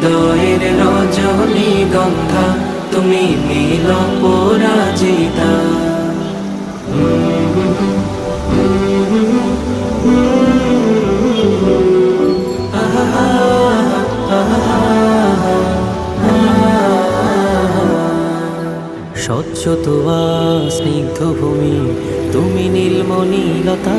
হৃদয়ের রজনী গন্ধা তুমি নীল পরাজিতা। স্বচ্ছ তোয়া স্নিগ্ধ ভূমি তুমি নীলমণিলতা।